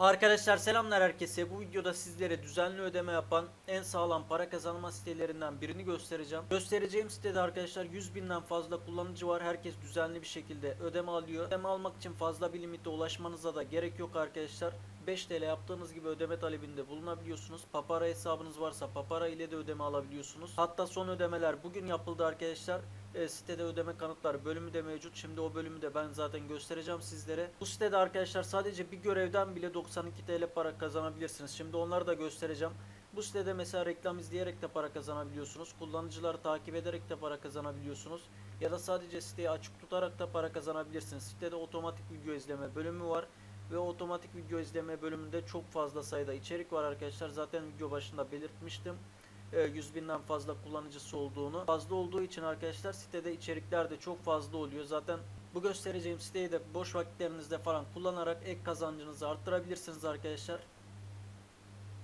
Arkadaşlar selamlar herkese. Bu videoda sizlere düzenli ödeme yapan en sağlam para kazanma sitelerinden birini göstereceğim. Göstereceğim sitede arkadaşlar 100 binden fazla kullanıcı var. Herkes düzenli bir şekilde ödeme alıyor. Ödeme almak için fazla bir limite ulaşmanıza da gerek yok arkadaşlar. 5 TL yaptığınız gibi ödeme talebinde bulunabiliyorsunuz. Papara hesabınız varsa Papara ile de ödeme alabiliyorsunuz. Hatta son ödemeler bugün yapıldı arkadaşlar. E, sitede ödeme kanıtları bölümü de mevcut. Şimdi o bölümü de ben zaten göstereceğim sizlere. Bu sitede arkadaşlar sadece bir görevden bile 92 TL para kazanabilirsiniz. Şimdi onları da göstereceğim. Bu sitede mesela reklam izleyerek de para kazanabiliyorsunuz. Kullanıcıları takip ederek de para kazanabiliyorsunuz. Ya da sadece siteyi açık tutarak da para kazanabilirsiniz. Sitede otomatik video izleme bölümü var. Ve otomatik video izleme bölümünde çok fazla sayıda içerik var arkadaşlar. Zaten video başında belirtmiştim. E, 100 binden fazla kullanıcısı olduğunu. Fazla olduğu için arkadaşlar sitede içerikler de çok fazla oluyor. Zaten bu göstereceğim siteyi de boş vakitlerinizde falan kullanarak ek kazancınızı arttırabilirsiniz arkadaşlar.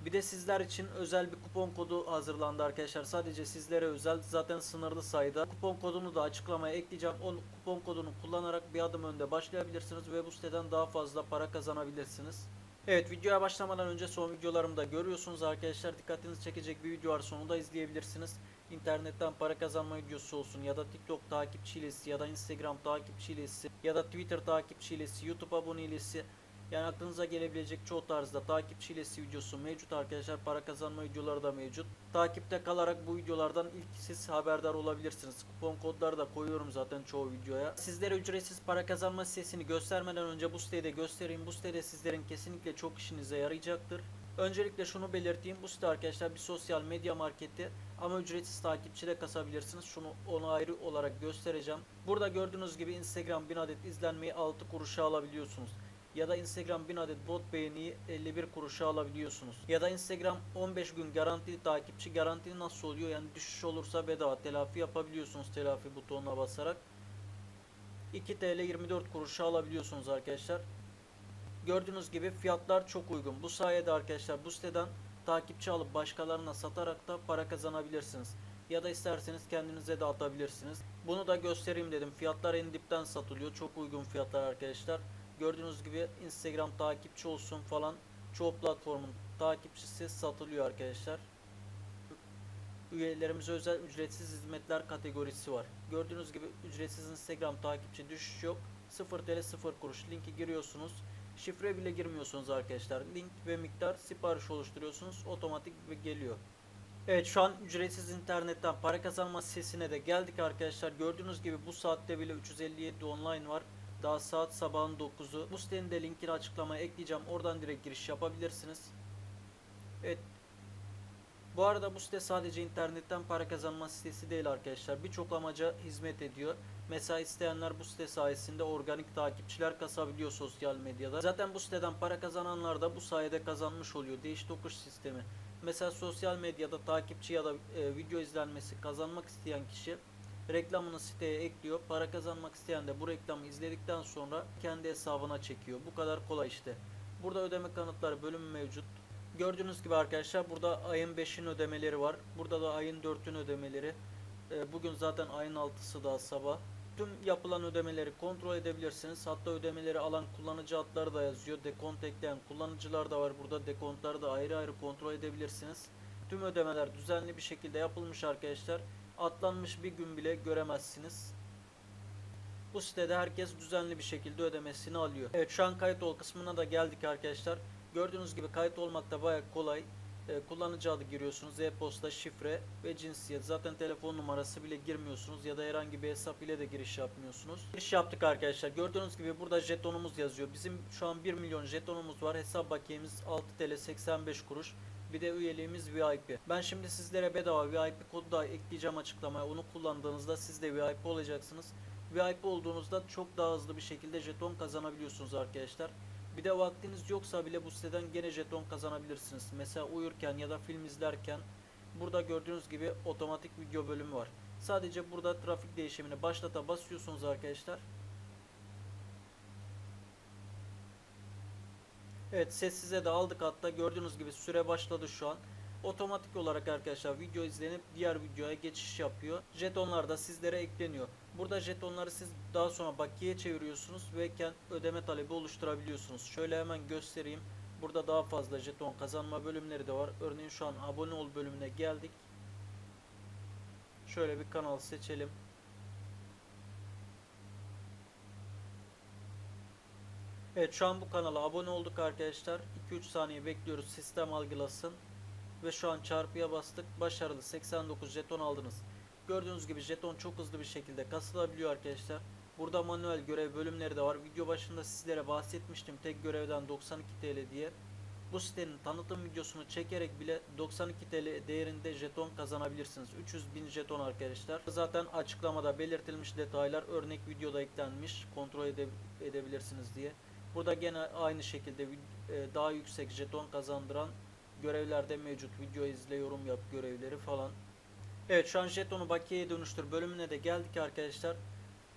Bir de sizler için özel bir kupon kodu hazırlandı arkadaşlar. Sadece sizlere özel zaten sınırlı sayıda. Kupon kodunu da açıklamaya ekleyeceğim. O kupon kodunu kullanarak bir adım önde başlayabilirsiniz ve bu siteden daha fazla para kazanabilirsiniz. Evet videoya başlamadan önce son videolarımda görüyorsunuz arkadaşlar. Dikkatinizi çekecek bir video var sonu da izleyebilirsiniz. İnternetten para kazanma videosu olsun ya da TikTok takipçilesi ya da Instagram takipçilesi ya da Twitter takipçilesi, YouTube abonelisi yani aklınıza gelebilecek çoğu tarzda takipçilesi videosu mevcut arkadaşlar. Para kazanma videoları da mevcut. Takipte kalarak bu videolardan ilk siz haberdar olabilirsiniz. Kupon kodları da koyuyorum zaten çoğu videoya. Sizlere ücretsiz para kazanma sitesini göstermeden önce bu siteyi de göstereyim. Bu sitede sizlerin kesinlikle çok işinize yarayacaktır. Öncelikle şunu belirteyim. Bu site arkadaşlar bir sosyal medya marketi ama ücretsiz takipçi de kasabilirsiniz. Şunu onu ayrı olarak göstereceğim. Burada gördüğünüz gibi Instagram 1000 adet izlenmeyi 6 kuruşa alabiliyorsunuz ya da Instagram 1000 adet bot beğeniyi 51 kuruşa alabiliyorsunuz. Ya da Instagram 15 gün garantili takipçi garantili nasıl oluyor? Yani düşüş olursa bedava telafi yapabiliyorsunuz telafi butonuna basarak. 2 TL 24 kuruşa alabiliyorsunuz arkadaşlar. Gördüğünüz gibi fiyatlar çok uygun. Bu sayede arkadaşlar bu siteden takipçi alıp başkalarına satarak da para kazanabilirsiniz. Ya da isterseniz kendinize de atabilirsiniz. Bunu da göstereyim dedim. Fiyatlar en dipten satılıyor. Çok uygun fiyatlar arkadaşlar. Gördüğünüz gibi Instagram takipçi olsun falan çoğu platformun takipçisi satılıyor arkadaşlar. Üyelerimize özel ücretsiz hizmetler kategorisi var. Gördüğünüz gibi ücretsiz Instagram takipçi düşüş yok. 0 TL 0 kuruş linki giriyorsunuz. Şifre bile girmiyorsunuz arkadaşlar. Link ve miktar sipariş oluşturuyorsunuz. Otomatik ve geliyor. Evet şu an ücretsiz internetten para kazanma sitesine de geldik arkadaşlar. Gördüğünüz gibi bu saatte bile 357 online var. Daha saat sabahın 9'u. Bu sitenin de linkini açıklamaya ekleyeceğim. Oradan direkt giriş yapabilirsiniz. Evet. Bu arada bu site sadece internetten para kazanma sitesi değil arkadaşlar. Birçok amaca hizmet ediyor. Mesela isteyenler bu site sayesinde organik takipçiler kasabiliyor sosyal medyada. Zaten bu siteden para kazananlar da bu sayede kazanmış oluyor. Değiş tokuş sistemi. Mesela sosyal medyada takipçi ya da e, video izlenmesi kazanmak isteyen kişi reklamını siteye ekliyor. Para kazanmak isteyen de bu reklamı izledikten sonra kendi hesabına çekiyor. Bu kadar kolay işte. Burada ödeme kanıtları bölümü mevcut. Gördüğünüz gibi arkadaşlar burada ayın 5'in ödemeleri var. Burada da ayın 4'ün ödemeleri. Ee, Bugün zaten ayın 6'sı daha sabah. Tüm yapılan ödemeleri kontrol edebilirsiniz. Hatta ödemeleri alan kullanıcı adları da yazıyor. Dekont ekleyen kullanıcılar da var. Burada dekontları da ayrı ayrı kontrol edebilirsiniz. Tüm ödemeler düzenli bir şekilde yapılmış arkadaşlar. Atlanmış bir gün bile göremezsiniz. Bu sitede herkes düzenli bir şekilde ödemesini alıyor. Evet şu an kayıt ol kısmına da geldik arkadaşlar. Gördüğünüz gibi kayıt olmak da baya kolay. Ee, kullanıcı adı giriyorsunuz, e-posta, şifre ve cinsiyet. Zaten telefon numarası bile girmiyorsunuz ya da herhangi bir hesap ile de giriş yapmıyorsunuz. Giriş yaptık arkadaşlar. Gördüğünüz gibi burada jetonumuz yazıyor. Bizim şu an 1 milyon jetonumuz var. Hesap bakiyemiz 6 TL 85 kuruş. Bir de üyeliğimiz VIP. Ben şimdi sizlere bedava VIP kodu da ekleyeceğim açıklamaya. Onu kullandığınızda siz de VIP olacaksınız. VIP olduğunuzda çok daha hızlı bir şekilde jeton kazanabiliyorsunuz arkadaşlar. Bir de vaktiniz yoksa bile bu siteden gene jeton kazanabilirsiniz. Mesela uyurken ya da film izlerken burada gördüğünüz gibi otomatik video bölümü var. Sadece burada trafik değişimini başlata basıyorsunuz arkadaşlar. Evet sessize de aldık hatta gördüğünüz gibi süre başladı şu an. Otomatik olarak arkadaşlar video izlenip diğer videoya geçiş yapıyor. Jetonlar da sizlere ekleniyor. Burada jetonları siz daha sonra bakiye çeviriyorsunuz ve ödeme talebi oluşturabiliyorsunuz. Şöyle hemen göstereyim. Burada daha fazla jeton kazanma bölümleri de var. Örneğin şu an abone ol bölümüne geldik. Şöyle bir kanal seçelim. Evet şu an bu kanala abone olduk arkadaşlar. 2-3 saniye bekliyoruz sistem algılasın. Ve şu an çarpıya bastık. Başarılı 89 jeton aldınız. Gördüğünüz gibi jeton çok hızlı bir şekilde kasılabiliyor arkadaşlar. Burada manuel görev bölümleri de var. Video başında sizlere bahsetmiştim tek görevden 92 TL diye. Bu sitenin tanıtım videosunu çekerek bile 92 TL değerinde jeton kazanabilirsiniz. 300 bin jeton arkadaşlar. Zaten açıklamada belirtilmiş detaylar örnek videoda eklenmiş. Kontrol ede- edebilirsiniz diye. Burada gene aynı şekilde e, daha yüksek jeton kazandıran görevler de mevcut. Video izle, yorum yap görevleri falan. Evet şu an jetonu bakiyeye dönüştür bölümüne de geldik arkadaşlar.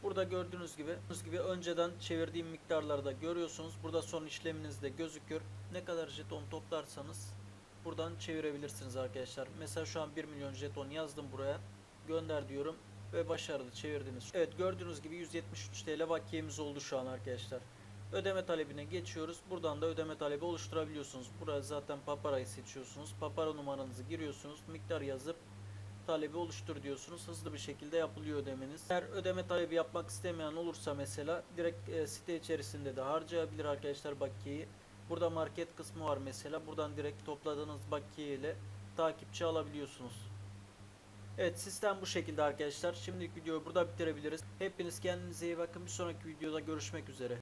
Burada gördüğünüz gibi, gördüğünüz gibi önceden çevirdiğim miktarları da görüyorsunuz. Burada son işleminiz de gözüküyor. Ne kadar jeton toplarsanız buradan çevirebilirsiniz arkadaşlar. Mesela şu an 1 milyon jeton yazdım buraya. Gönder diyorum ve başarılı çevirdiniz. Evet gördüğünüz gibi 173 TL bakiyemiz oldu şu an arkadaşlar. Ödeme talebine geçiyoruz. Buradan da ödeme talebi oluşturabiliyorsunuz. Buraya zaten paparayı seçiyorsunuz. Papara numaranızı giriyorsunuz. Miktar yazıp talebi oluştur diyorsunuz. Hızlı bir şekilde yapılıyor ödemeniz. Eğer ödeme talebi yapmak istemeyen olursa mesela direkt e, site içerisinde de harcayabilir arkadaşlar bakiyeyi. Burada market kısmı var mesela. Buradan direkt topladığınız bakiye ile takipçi alabiliyorsunuz. Evet sistem bu şekilde arkadaşlar. Şimdilik videoyu burada bitirebiliriz. Hepiniz kendinize iyi bakın. Bir sonraki videoda görüşmek üzere.